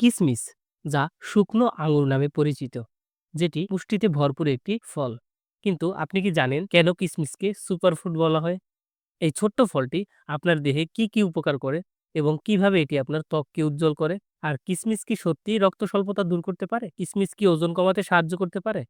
কিসমিস, যা শুকনো আঙুর নামে পরিচিত, যেটি পুষ্টিতে ভরপুর একটি ফল। কিন্তু আপনি কি জানেন কেন কিসমিসকে সুপারফুড বলা হয়? এই ছোট্ট ফলটি আপনার দেহে কি কি উপকার করে এবং কীভাবে এটি আপনার ত্বককে উজ্জ্বল করে? আর কিসমিস কি সত্যিই রক্ত স্বল্পতা দূর করতে পারে? কিসমিস কি ওজন কমাতে সাহায্য করতে পারে?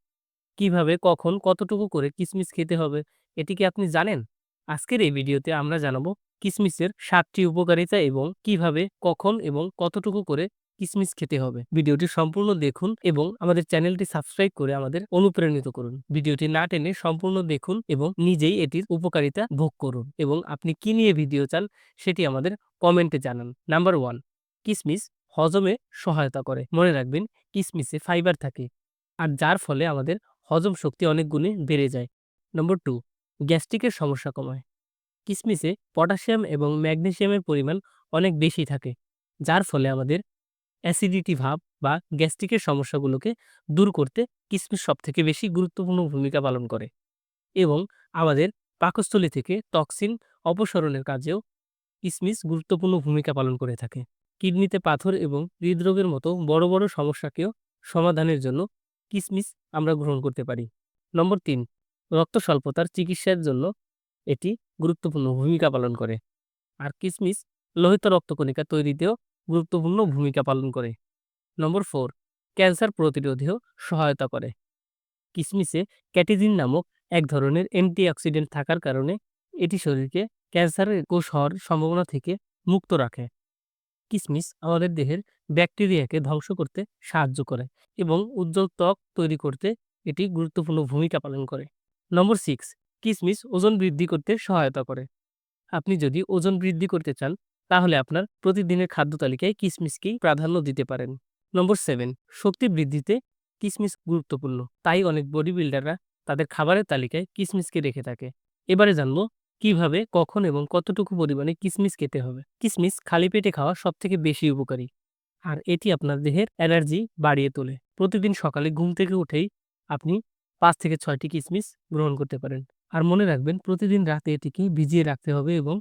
কীভাবে, কখন, কতটুকু করে কিসমিস খেতে হবে, এটি কি আপনি জানেন? আজকের এই ভিডিওতে আমরা জানাব কিসমিসের সাতটি উপকারিতা এবং কীভাবে, কখন এবং কতটুকু করে কিসমিস খেতে হবে। ভিডিওটি সম্পূর্ণ দেখুন এবং আমাদের চ্যানেলটি সাবস্ক্রাইব করে আমাদের অনুপ্রাণিত করুন। ভিডিওটি না টেনে সম্পূর্ণ দেখুন এবং নিজেই এটির উপকারিতা ভোগ করুন এবং আপনি কি নিয়ে ভিডিও চান সেটি আমাদের কমেন্টে জানান। নাম্বার ওয়ান, কিসমিস হজমে সহায়তা করে। মনে রাখবেন, কিসমিসে ফাইবার থাকে আর যার ফলে আমাদের হজম শক্তি অনেক গুণে বেড়ে যায়। নম্বর টু, গ্যাস্ট্রিকের সমস্যা কমায়। কিসমিসে পটাশিয়াম এবং ম্যাগনেসিয়ামের পরিমাণ অনেক বেশি থাকে, যার ফলে আমাদের অ্যাসিডিটি ভাব বা গ্যাস্ট্রিকের সমস্যাগুলোকে দূর করতে কিসমিস সবথেকে বেশি গুরুত্বপূর্ণ ভূমিকা পালন করে এবং আমাদের পাকস্থলী থেকে টক্সিন অপসারণের কাজেও কিসমিস গুরুত্বপূর্ণ ভূমিকা পালন করে থাকে। কিডনিতে পাথর এবং হৃদরোগের মতো বড় বড় সমস্যাকেও সমাধানের জন্য কিসমিস আমরা গ্রহণ করতে পারি। নম্বর তিন, রক্ত স্বল্পতার চিকিৎসার জন্য এটি গুরুত্বপূর্ণ ভূমিকা পালন করে। আর কিসমিস লোহিত রক্তকণিকা তৈরিতেও গুরুত্বপূর্ণ ভূমিকা পালন করে। নম্বর ফোর, ক্যান্সার প্রতিরোধেও সহায়তা করে। কিসমিসে ক্যাটিজিন নামক এক ধরনের অ্যান্টিঅক্সিডেন্ট থাকার কারণে এটি শরীরকে ক্যান্সারের কোষ হওয়ার সম্ভাবনা থেকে মুক্ত রাখে। কিসমিস আমাদের দেহের ব্যাকটেরিয়াকে ধ্বংস করতে সাহায্য করে এবং উজ্জ্বল ত্বক তৈরি করতে এটি গুরুত্বপূর্ণ ভূমিকা পালন করে। নম্বর সিক্স, কিসমিস ওজন বৃদ্ধি করতে সহায়তা করে। আপনি যদি ওজন বৃদ্ধি করতে চান তাহলে আপনার প্রতিদিনের খাদ্য তালিকায় কিসমিসকেই প্রাধান্য দিতে পারেন। নম্বর সেভেন শক্তি বৃদ্ধিতে কিসমিস গুরুত্বপূর্ণ। তাই অনেক বডি বিল্ডাররা তাদের খাবারের তালিকায় কিসমিসকে রেখে থাকে। এবারে জানব কীভাবে, কখন এবং কতটুকু পরিমাণে কিসমিস খেতে হবে। কিসমিস খালি পেটে খাওয়া সব থেকে বেশি উপকারী। আর এটি আপনার দেহের এনার্জি বাড়িয়ে তোলে। প্রতিদিন সকালে ঘুম থেকে উঠেই আপনি পাঁচ থেকে ছয়টি কিসমিস গ্রহণ করতে পারেন। আর মনে রাখবেন, প্রতিদিন রাতে এটিকে ভিজিয়ে রাখতে হবে এবং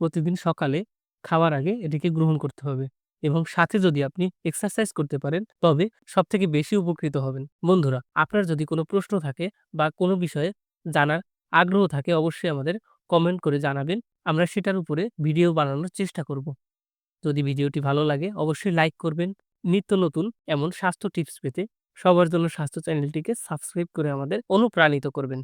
প্রতিদিন সকালে খাওয়ার আগে এটিকে গ্রহণ করতে হবে এবং সাথে যদি আপনি এক্সারসাইজ করতে পারেন, তবে সব থেকে বেশি উপকৃত হবেন। বন্ধুরা, আপনার যদি কোনো প্রশ্ন থাকে বা কোনো বিষয়ে জানার আগ্রহ থাকে, অবশ্যই আমাদের কমেন্ট করে জানাবেন। আমরা সেটার উপরে ভিডিও বানানোর চেষ্টা করব। যদি ভিডিওটি ভালো লাগে, অবশ্যই লাইক করবেন। নিত্য নতুন এমন স্বাস্থ্য টিপস পেতে সবার জন্য স্বাস্থ্য চ্যানেলটিকে সাবস্ক্রাইব করে আমাদের অনুপ্রাণিত করবেন।